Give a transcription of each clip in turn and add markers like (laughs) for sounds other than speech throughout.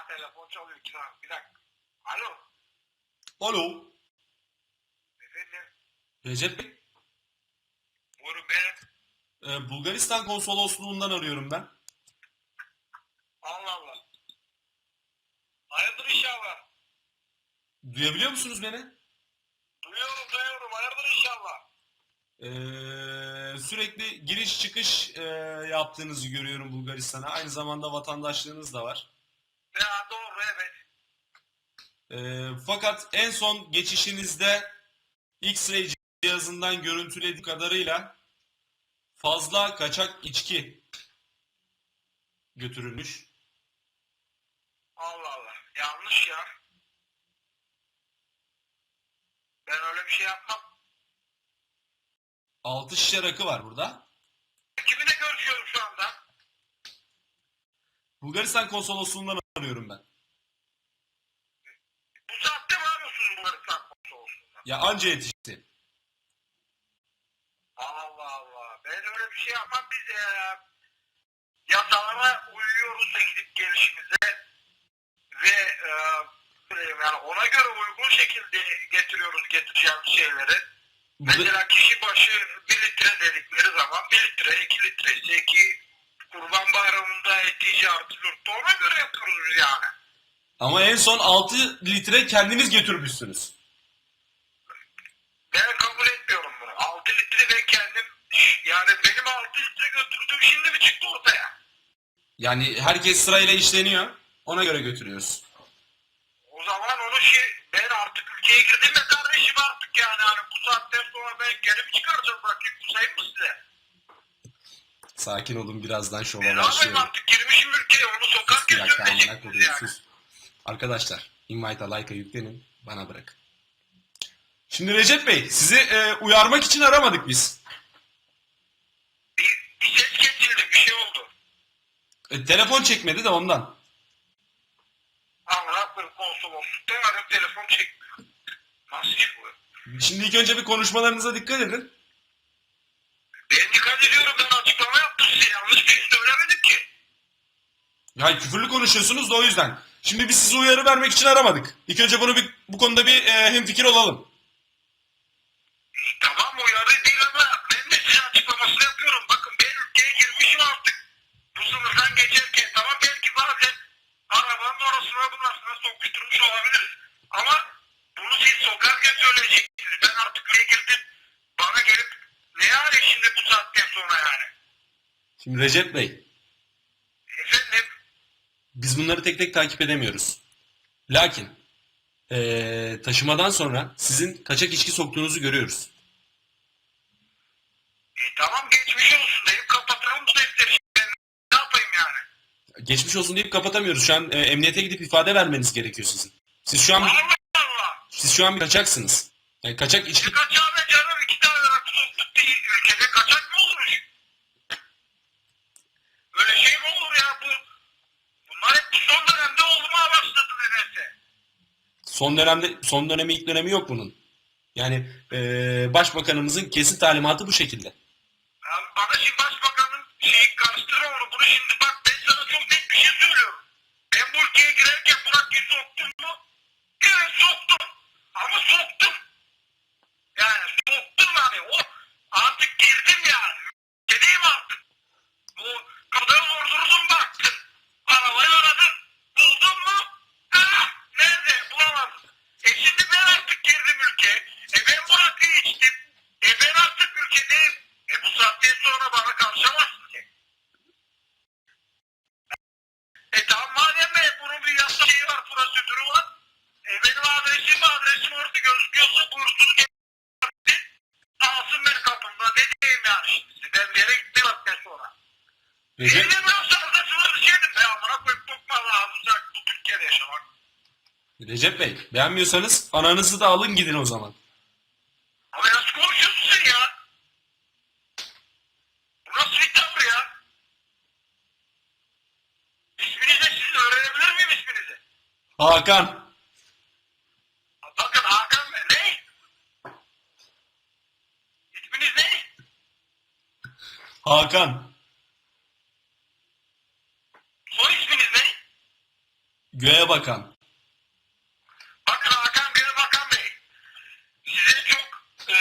Ha telefon çalıyor Kiran. Bir dakika. Alo. Alo. Efendim. Recep Bey. Buyurun benim. Ee, Bulgaristan konsolosluğundan arıyorum ben. Allah Allah. Hayırdır inşallah. Duyabiliyor musunuz beni? Duyuyorum duyuyorum. Hayırdır inşallah. Ee, sürekli giriş çıkış e, yaptığınızı görüyorum Bulgaristan'a. Aynı zamanda vatandaşlığınız da var. Ee, fakat en son geçişinizde X-ray cihazından görüntülediği kadarıyla fazla kaçak içki götürülmüş. Allah Allah. Yanlış ya. Ben öyle bir şey yapmam. 6 şişe rakı var burada. Kiminle görüşüyorum şu anda? Bulgaristan konsolosluğundan arıyorum ben. Bu saatte mi arıyorsunuz bunları sakması olsun? Ya anca yetişti. Allah Allah. Ben öyle bir şey yapmam. Biz e, yasalara uyuyoruz da gidip gelişimize ve e, yani ona göre uygun şekilde getiriyoruz getireceğimiz şeyleri. Mesela kişi başı 1 litre dedikleri zaman 1 litre, 2 litre ise ki kurban bayramında etici artı yurtta ona göre yapıyoruz biz yani. Ama en son 6 litre kendiniz götürmüşsünüz. Ben kabul etmiyorum bunu. 6 litre ben kendim yani benim 6 litre götürdüğüm şimdi mi çıktı ortaya? Yani herkes sırayla işleniyor. Ona göre götürüyoruz. O zaman onu şey ben artık ülkeye girdim ya kardeşim artık yani hani bu saatten sonra ben geri mi çıkaracağım bakayım kusayım mı size? Sakin olun birazdan şova Ben yapayım başlıyorum. artık girmişim ülkeye onu sokak koyayım yani. sus. Arkadaşlar invite a like'a yüklenin bana bırakın. Şimdi Recep Bey sizi e, uyarmak için aramadık biz. Bir, ses kesildi bir şey oldu. E, telefon çekmedi de ondan. Koyayım konsoloslukta aradım telefon çekmiyor. Nasıl iş bu? Şimdi ilk önce bir konuşmalarınıza dikkat edin. Ben dikkat ediyorum ben açıklama yaptım size yanlış bir şey söylemedim ki. Ya küfürlü konuşuyorsunuz da o yüzden. Şimdi biz size uyarı vermek için aramadık. İlk önce bunu bir, bu konuda bir e, hemfikir olalım. Tamam uyarı değil ama ben de size açıklamasını yapıyorum. Bakın ben ülkeye girmişim artık. Bu sınırdan geçerken tamam belki bazen arabanın orasına burasına sokuşturmuş olabiliriz. Ama bunu siz sokarken söyleyeceksiniz. Ben artık ülkeye girdim. Bana gelip ne yani şimdi bu saatten sonra yani? Şimdi Recep Bey Efendim biz bunları tek tek takip edemiyoruz. Lakin e, taşımadan sonra sizin kaçak içki soktuğunuzu görüyoruz. e, tamam Geçmiş olsun deyip kapatamıyoruz. Şu an e, emniyete gidip ifade vermeniz gerekiyor sizin. Siz şu an Allah Allah. siz şu an bir kaçaksınız. Yani kaçak içki Ne kaçağı be canım? İki tane diye ülkede kaçak mı olurmuş? Böyle şey mi olur ya bu? Bunlar hep bu son dönemde olmaya başladı nedense. son dönemde son dönemi ilk dönemi yok bunun. Yani e, başbakanımızın kesin talimatı bu şekilde. Yani bana şimdi başbakanın şeyi karıştırma onu. Bunu şimdi bak sana çok net bir şey söylüyorum. Ben bu ülkeye girerken bu rakıyı soktum mu? Evet soktum. Ama soktum. Yani soktum hani o artık girdim yani. Ülkedeyim artık. Bu kapıdan vurdurdum baktım. Arabayı aradım. Buldun mu? Ah, nerede? Bulamadım. E şimdi ben artık girdim ülkeye. E ben bu rakıyı içtim. E ben artık ülkedeyim. E bu saatten sonra bana karışamazsın ki. E tamam madem be bunun bir yasa şeyi var, prosedürü var. E benim adresim adresim orada gözüküyorsa buyursun. Alsın beni kapımda. Ne diyeyim yani şimdi? Ben bir yere gittim saatten sonra. Recep, Elimden bıraksanız da sınır dışıydım be. Amına koyup tutma lazım. Sen bu Türkiye'de yaşamak. Recep Bey beğenmiyorsanız ananızı da alın gidin o zaman. Abi nasıl konuşuyorsun sen ya? Bu nasıl bir tavır ya? İsminizi sizin öğrenebilir miyim isminizi? Hakan. Bakın Hakan Bey. Ne? İsminiz ne? Hakan. Soy isminiz ne? Göğe bakan. Bakın Hakan Bey, Bakan Bey. Size çok e,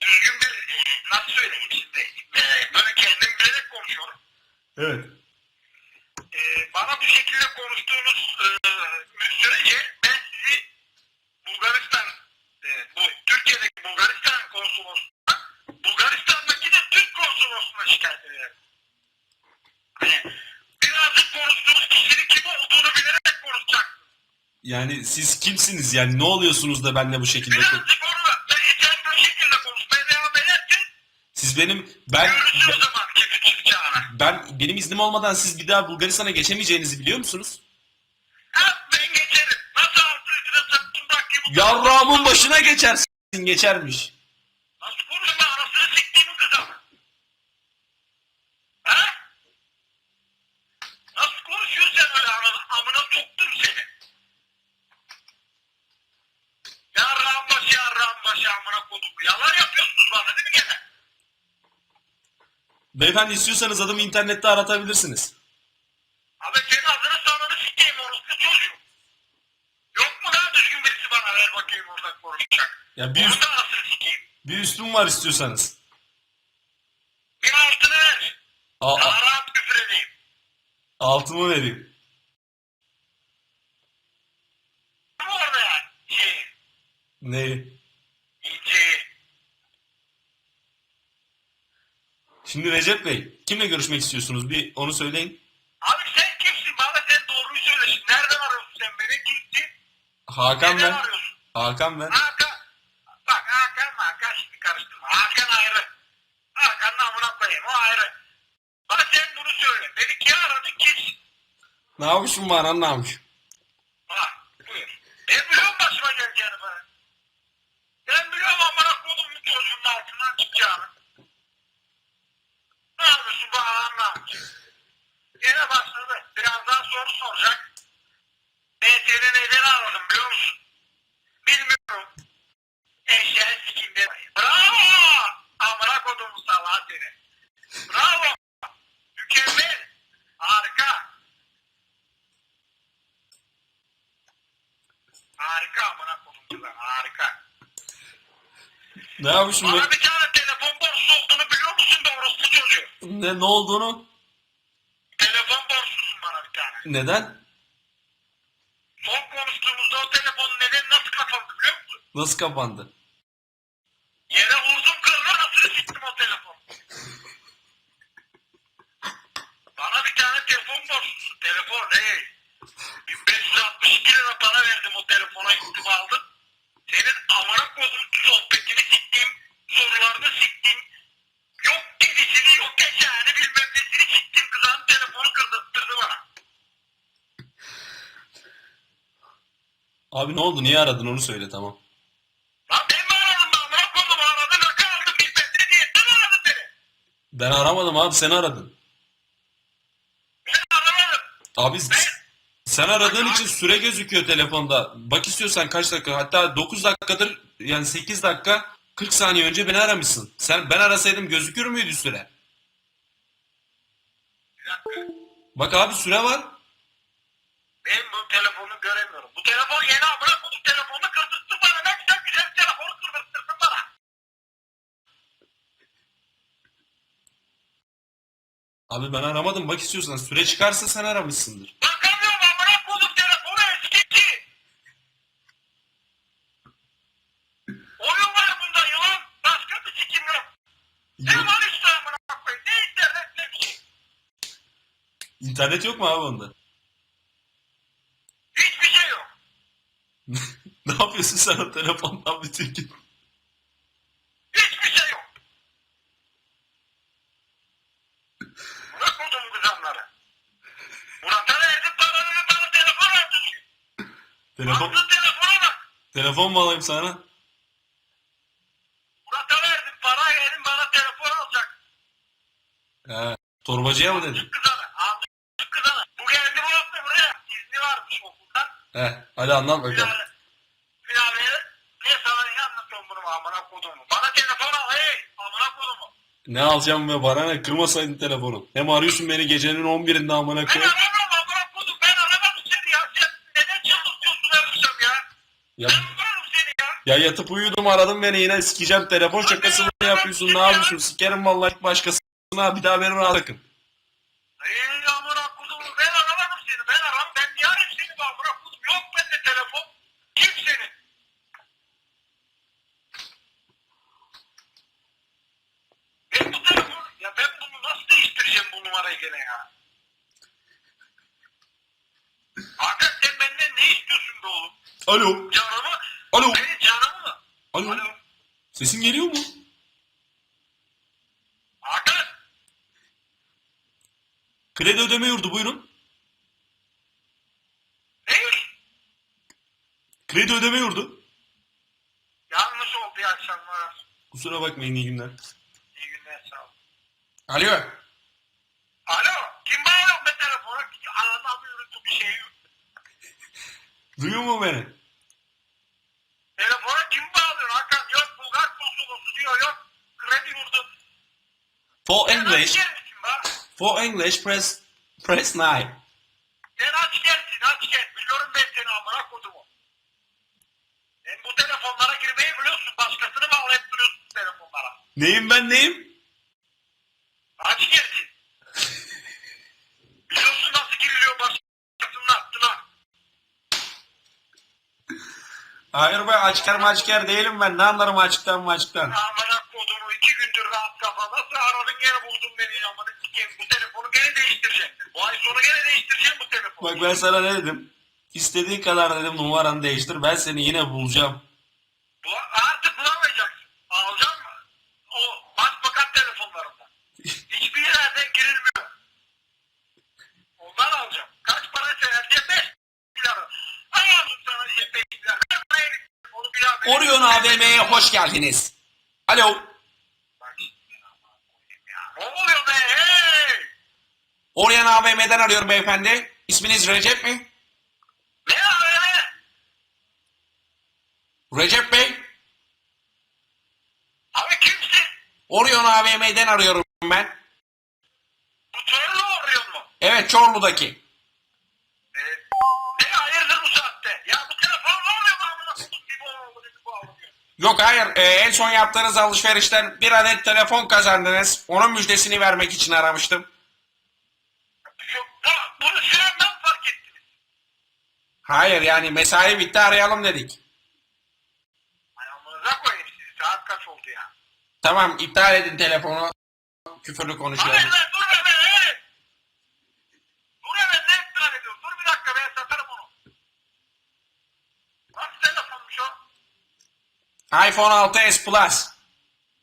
düzgün bir, nasıl söyleyeyim şimdi, e, böyle kendim bilerek konuşuyorum. Evet. E, bana bu şekilde konuştuğunuz e, sürece ben sizi Bulgaristan, e, bu Türkiye'deki Bulgaristan konsolosluğuna, Bulgaristan'daki de Türk konsolosluğuna şikayet ederim. Hani birazcık konuştuğunuz kişinin kim olduğunu bilerek konuşacaksınız. Yani siz kimsiniz yani ne oluyorsunuz da benimle bu şekilde kon- Birazcık onu da sen bu şekilde konuşmaya devam edersin. Siz benim ben Görürsün o zaman kimi çıkacağını. ben benim iznim olmadan siz bir daha Bulgaristan'a geçemeyeceğinizi biliyor musunuz? Ha ben geçerim. Nasıl altı üstüne sattım bak gibi. Yarrağımın başına geçersin geçermiş. Nasıl konuşma anasını siktiğimin kızı. Ha? Nasıl konuşuyorsun sen öyle ananı? Amına soktum seni. Yarrağın başı yarrağın başı amına kodum. Yalan yapıyorsunuz bana değil mi gene? Beyefendi istiyorsanız adımı internette aratabilirsiniz. Abi senin adını sanını sikeyim orospu çocuğu. Yok mu daha düzgün birisi bana ver bakayım orada konuşacak. Ya bir, Onu üst, da sikeyim. bir üstüm var istiyorsanız. Bir altını ver. A- a- Daha rahat küfür edeyim. altımı vereyim. Ama orada ya. Şey, Neyi? inceyi. Şimdi Recep Bey, kimle görüşmek istiyorsunuz? Bir onu söyleyin. Abi sen kimsin? Bana sen doğruyu söyle şimdi. Nereden arıyorsun sen beni? Kimsin? Hakan Neden ben. arıyorsun? Hakan ben. Hakan. Bak Hakan Hakan şimdi karıştırma. Hakan ayrı. Hakan'ın amına koyayım. O ayrı. Bana sen bunu söyle. Beni kim aradı? Kimsin? Ne yapmışım var anlamış. Bak buyur. Ben biliyorum başıma geleceğini bana. Ben biliyorum amına kodumun çocuğunun altından çıkacağını. Ne yapıyorsun anlamış. Yine başladı. Birazdan soru soracak. Seni neden aradım biliyor musun? Bilmiyorum. Eşeğe sikimde. Bravo! Amına kodumun salağı seni. Bravo! Mükemmel. Harika. Harika amına kodum kızlar. Harika. Ne yapmışım? Bana bir tane telefon borsu olduğunu biliyor musun da orospu çocuğu? Ne, ne olduğunu? Telefon borsusun bana bir tane. Neden? Son konuştuğumuzda o telefonun neden nasıl kapandı biliyor musun? Nasıl kapandı? Yere vurdum kırına nasıl siktim o telefon. Bana bir tane telefon borçlusu. Telefon hey. 1562 lira para verdim o telefona gittim aldım. Senin amına kodum sohbetini siktim. Sorularını siktim. Yok gidişini yok geçeni bilmem nesini siktim. Kızağın telefonu kırdırttırdı bana. Abi ne oldu? Niye aradın onu söyle tamam. Lan ben mi aradım ben amına kodum aradım. Rakı aldım bilmem ne diye. Sen aradın beni. Ben aramadım abi sen aradın. Ben aramadım. Abi sen aradığın için süre gözüküyor telefonda. Bak istiyorsan kaç dakika hatta 9 dakikadır yani 8 dakika 40 saniye önce beni aramışsın. Sen ben arasaydım gözükür müydü süre? Bir dakika. Bak abi süre var. Ben bu telefonu göremiyorum. Bu telefon yeni amına koydum telefonunu kırdırttı bana. Ne güzel güzel bir telefonu kırdırttırdın bana. Abi ben aramadım bak istiyorsan süre çıkarsa sen aramışsındır. Bakamıyorum amına koydum telefonu eskitti. Oyun var bunda yılan. Başka bir sikim yok. Ne Yok. var işte amına koyayım. Ne internet ne bir şey. İnternet yok mu abi onda? Hiçbir şey yok. ne yapıyorsun sen o telefondan bütün gün? Hiçbir şey yok. Bırak koydum kızanları. Murat'a verdim paranı bana telefon verdin. Telefon, Aldın telefona bak. telefon mu alayım sana? Murat'a verdim para verin bana telefon alacak. He. Torbacıya mı dedin? Kızana. Aldık kızana. Bu geldi Murat'la buraya. İzni varmış okuldan. He. Hadi anlat bakalım. Ne alacağım ve bana ne? Kırmasaydın telefonu. Hem arıyorsun beni gecenin 11'inde amına Ben koyayım. aramadım amına koydum. Ben aramadım seni ya. Sen neden çıldırtıyorsun her akşam ya? Ya, Ben vururum seni ya. ya yatıp uyudum aradın beni yine sikeceğim telefon şakasını yapıyorsun. Ne yapıyorsun? Sikerim vallahi başkasına. Bir daha beni rahat bırakın. Alo. Canımı? Alo. Benim canımı mı? Alo. Alo. Sesim geliyor mu? Hakan. Kredi ödeme yurdu buyurun. Ne? Kredi ödeme yurdu. Yanlış oldu iyi akşamlar. Kusura bakmayın iyi günler. İyi günler sağ ol. Alo. Alo, kim bağırıyor be telefona? Anlamıyorum bir şey yok. (laughs) Duyuyor mu beni? Telefona kim bağırıyor Hakan? Yok Bulgar konsolosu diyor, yok kredi yurdu. For English. For English press press 9. Sen aç gel. Biliyorum ben seni amına kodumu. Sen bu telefonlara girmeyi biliyorsun. Başkasını bağlayıp duruyorsun telefonlara. Neyim ben neyim? Aç Hayır be açker maçker değilim ben. Ne anlarım açıktan maçıktan. Amına kodumu iki gündür rahat kafa. Nasıl aradın gene buldun beni amına sikeyim. Bu telefonu gene değiştireceğim. Bu ay sonu gene değiştireceğim bu telefonu. Bak ben sana ne dedim? İstediğin kadar dedim numaranı değiştir. Ben seni yine bulacağım. Bu, artık bulamayacaksın. Alacağım mı? O başbakan telefonlarından. Hiçbir yerde girilmiyor. Ondan alacağım. Kaç para severse 5 milyar. Ayağım sana diye 5 milyar. Kaç para yedik? Onu bir daha Orion AVM'ye hoş geldiniz. Alo. Ne oluyor be? Hey! Orion AVM'den arıyorum beyefendi. İsminiz Recep mi? Ne öyle? Recep Bey. Abi kimsin? Orion AVM'den arıyorum ben. Bu törlü arıyor mu? Evet Çorlu'daki. Yok hayır e, en son yaptığınız alışverişten bir adet telefon kazandınız. Onun müjdesini vermek için aramıştım. Şu, bu, bunu süremden fark ettiniz. Hayır yani mesai bitti arayalım dedik. Ayağımıza koyayım sizi. Saat kaç oldu ya? Tamam iptal edin telefonu. Küfürlü Hayır konuşuyorum. lan dur be be. hey! Dur hemen ne iptal ediyorsun? Dur bir dakika ben satarım onu. Nasıl telefonmuş o? iPhone 6s Plus.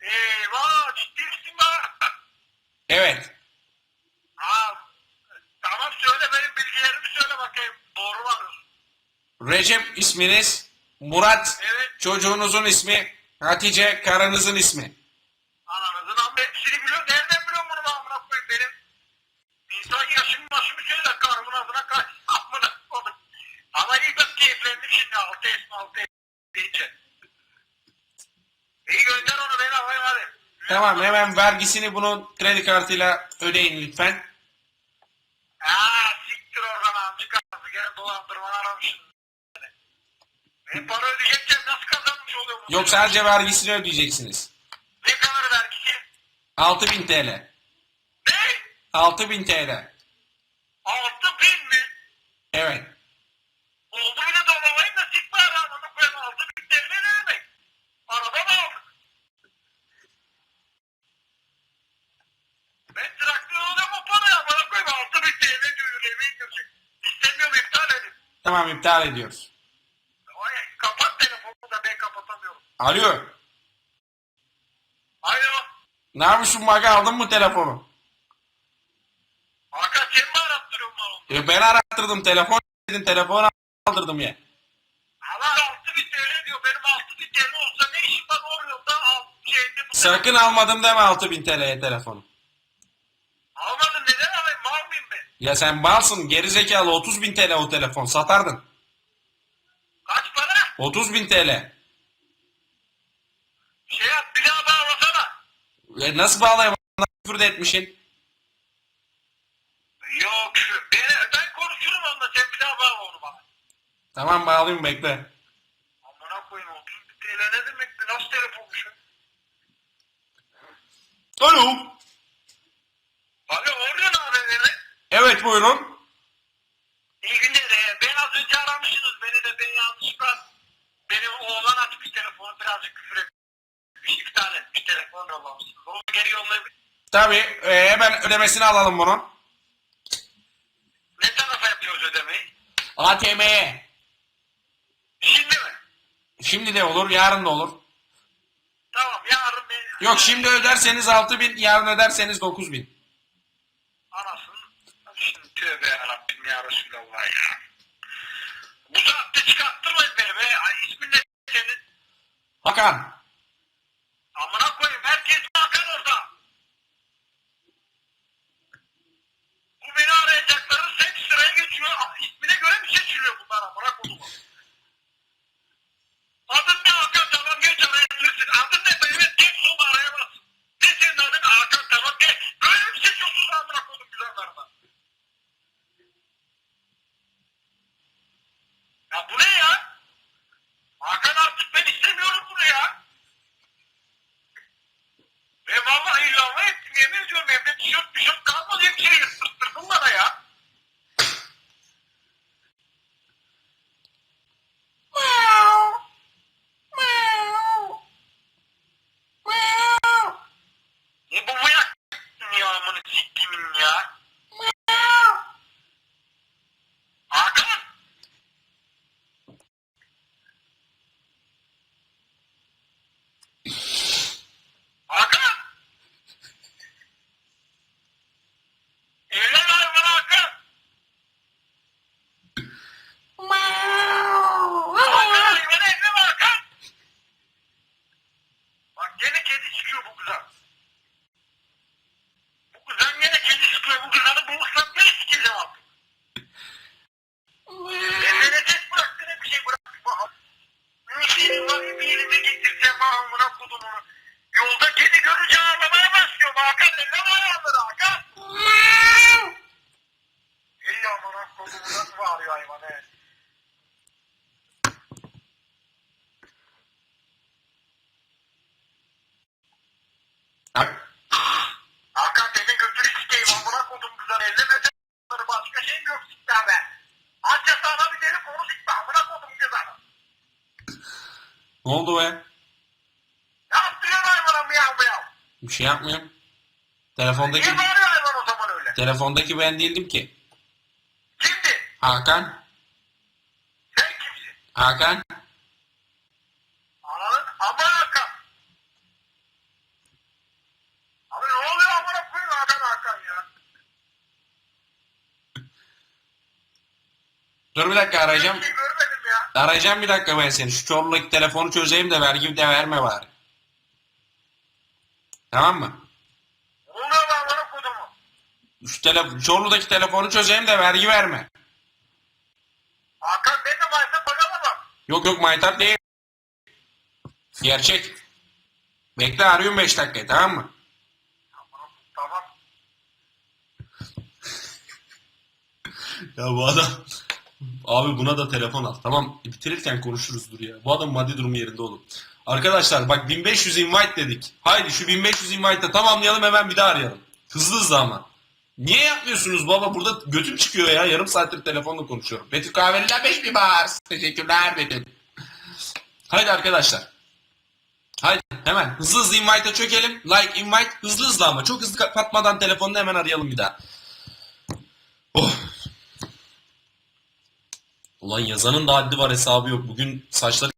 Eyvah ciddi misin be? Evet. Ha, tamam söyle benim bilgilerimi söyle bakayım. Doğru mu? Recep isminiz. Murat Evet. çocuğunuzun ismi. Hatice karınızın ismi. Ananızın amma hepsini biliyorum. Nereden biliyorum bunu ben amına koyayım benim? İnsan yaşımı başımı söyle karımın adına kaç. Amına koyayım. Ama iyi bak keyiflendim şimdi altı esmi altı esmi deyince. İyi gönder onu beni alayım hadi. Tamam hemen vergisini bunun kredi kartıyla ödeyin lütfen. Aa siktir oradan amcık ağzı. Gene dolandırma aramışsın. Ben para ödeyecekken nasıl kazanmış oluyor bu? Yok sadece vergisini ödeyeceksiniz. Ne kadar vergisi? 6000 TL. Ne? 6000 TL. Altı bin mi? Evet. Oldu bile dolamayın da sik bari anamı koyayım altı bin TL ne demek? Araba mı aldık? Ben traktör alıyorum o parayı bana koyayım altı bin TL diyor eve indirecek. İstemiyorum iptal edin. Tamam iptal ediyoruz. Ay, kapat telefonu da ben kapatamıyorum. Alo. Alo. Ne yapıyorsun Maga aldın mı telefonu? Hakan sen mi arattırıyorsun bana onu? E ben arattırdım telefon dedim telefonu aldırdım ya. Allah altı bin TL diyor. Benim altı bin TL olsa ne işim var orada da al şeyde Sakın almadım deme 6000 TL'ye telefonu. Almadın ya sen malsın gerizekalı 30 bin TL o telefon satardın. Kaç para? 30 bin TL. Şey yap bir daha bağlasana. E nasıl bağlayayım? Küfür de etmişsin. Yok şu. Ben, ben konuşurum onunla sen bir daha bağla onu bana. Tamam bağlayayım bekle. Amına koyayım 30 bin TL ne demekti? Nasıl telefonmuş? Alo. Buyurun. İyi günler. Ee, Ben az önce aramışsınız beni de ben yanlışlıkla benim oğlan açmış telefonu birazcık küfür etmiş. İptal etmiş telefon yollamışsınız. Onu geri yollayabilir. Tabii e, hemen ödemesini alalım bunun. Ne tarafa yapıyoruz ödemeyi? ATM'ye. Şimdi mi? Şimdi de olur yarın da olur. Tamam yarın bir... Yok şimdi öderseniz 6000 yarın öderseniz 9000. Tövbe yarabbim ya Resulallah ya. Bu saatte çıkarttırmayın beni be. Ay ismin ne senin? Hakan. Amına koyayım herkes bakar orada. Bu beni arayacakları seks sıraya geçiyor. A- İsmine göre mi seçiliyor bunlar amına koyayım? Adın ne Hakan tamam geç arayabilirsin. Adın ne benim tek sol arayamazsın. Ne senin adın Hakan tamam geç. Böyle mi seçiyorsunuz amına koydum güzellerine? Ya bu ne ya? Hakan artık ben istemiyorum bunu ya. Ve vallahi illallah ettim yemin ediyorum evde tişört tişört kalmadı hepsini yırttırdın bana ya. Ne bu bıyak ya amını siktimin ya. Hakan. Hakan. Evlen hayvan Hakan. Hakan hayvan evlen Hakan. Bak gene kedi çıkıyor bu kızan. Bu kızan gene kedi çıkıyor. Bu kızanı bulursam ne sikeceğim artık. Evine tek bıraktı ne bir şey bıraktı. Bak, Bir şeyin var ya bir elime getireceğim amına kodumunu. Yolda kedi görünce ağlamaya başlıyorum Hakan. Evlen ayağları Hakan. Ey amına kodumu nasıl bağırıyor hayvan he. Hak. Hakan senin götünü sikeyim amına kodum güzel bunları başka şey mi yok siktir be. Anca sana bir deli konu sikti amına kodum güzel. Ne oldu be? Ne yaptırıyorsun hayvana miyav miyav? Bir şey yapmıyorum. Telefondaki Niye bağırıyor hayvan o zaman öyle? telefondaki ben değildim ki. Kimdi? Hakan. Sen kimsin? Hakan. Ananın ama Hakan. Abi ne oluyor amına koyayım Hakan Hakan ya? Dur bir dakika arayacağım. şey görmedim ya. Arayacağım bir dakika ben seni. Şu Çorlu'daki telefonu çözeyim de vergi de verme bari. Tamam mı? Ne oluyor lan kodumu? Şu tele Çorlu'daki telefonu çözeyim de vergi verme. Hakan ben de varsa paramı bak. Yok yok maytap değil. Gerçek. Bekle arıyorum 5 dakika tamam mı? Tamam. Tamam. Ya bu adam... Abi buna da telefon al. Tamam bitirirken konuşuruz dur ya. Bu adam maddi durumu yerinde oğlum. Arkadaşlar bak 1500 invite dedik. Haydi şu 1500 invite'ı tamamlayalım hemen bir daha arayalım. Hızlı hızlı ama. Niye yapmıyorsunuz baba? Burada götüm çıkıyor ya. Yarım saattir telefonla konuşuyorum. Betül kahveliler 5000 bar. Teşekkürler Betül. Haydi arkadaşlar. Haydi hemen hızlı hızlı invite'a çökelim. Like invite hızlı hızlı ama çok hızlı kapatmadan telefonla hemen arayalım bir daha. Oh. Ulan yazanın da haddi var hesabı yok. Bugün saçları